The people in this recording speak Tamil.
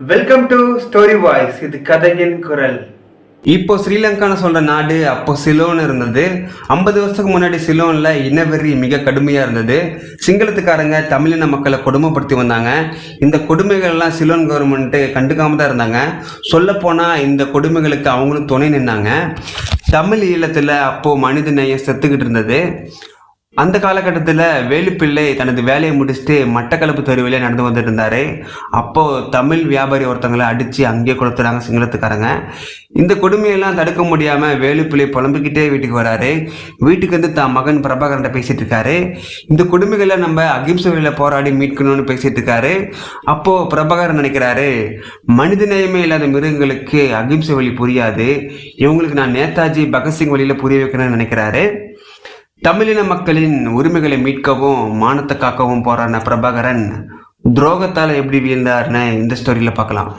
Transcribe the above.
வெல்கம் டு ஸ்டோரி வாய்ஸ் இது கதையின் குரல். இப்போ ஸ்ரீலங்கான்னு சொல்கிற நாடு அப்போ சிலோன் இருந்தது. ஐம்பது வருஷத்துக்கு முன்னாடி சிலோனில் இனவெறி மிக கடுமையாக இருந்தது. சிங்களத்துக்காரங்க தமிழின மக்களை கொடுமைப்படுத்தி வந்தாங்க. இந்த கொடுமைகள்லாம் சிலோன் கவர்மெண்ட்டு கண்டுக்காம தான் இருந்தாங்க. சொல்லப்போனால் இந்த கொடுமைகளுக்கு அவங்களும் துணை நின்னாங்க. தமிழ் ஈழத்தில் அப்போது மனித நேயம் செத்துக்கிட்டு இருந்தது. அந்த காலகட்டத்தில் வேலுப்பிள்ளை தனது வேலையை முடிச்சுட்டு மட்டக்களப்பு தெருவிலே நடந்து வந்துட்டு இருந்தார் அப்போது தமிழ் வியாபாரி ஒருத்தங்களை அடித்து அங்கேயே கொடுத்துறாங்க சிங்களத்துக்காரங்க. இந்த கொடுமையெல்லாம் தடுக்க முடியாமல் வேலுப்பிள்ளை புலம்பிக்கிட்டே வீட்டுக்கு வராரு. வீட்டுக்கு வந்து தான் மகன் பிரபாகரன்ட்ட பேசிட்டு இருக்காரு. இந்த கொடுமைகளை நம்ம அகிம்சை வழியில் போராடி மீட்கணும்னு பேசிட்டு இருக்காரு. அப்போது பிரபாகரன் நினைக்கிறாரு மனித நேயமே இல்லாத மிருகங்களுக்கு அகிம்சை வழி புரியாது. இவங்களுக்கு நான் நேதாஜி பகத்சிங் வழியில் புரிய வைக்கணும்னு நினைக்கிறாரு. தமிழின மக்களின் உரிமைகளை மீட்கவும் மானத்தை காக்கவும் போராடின பிரபாகரன் துரோகத்தால் எப்படி வீழ்ந்தார்னு இந்த ஸ்டோரியில் பார்க்கலாம்.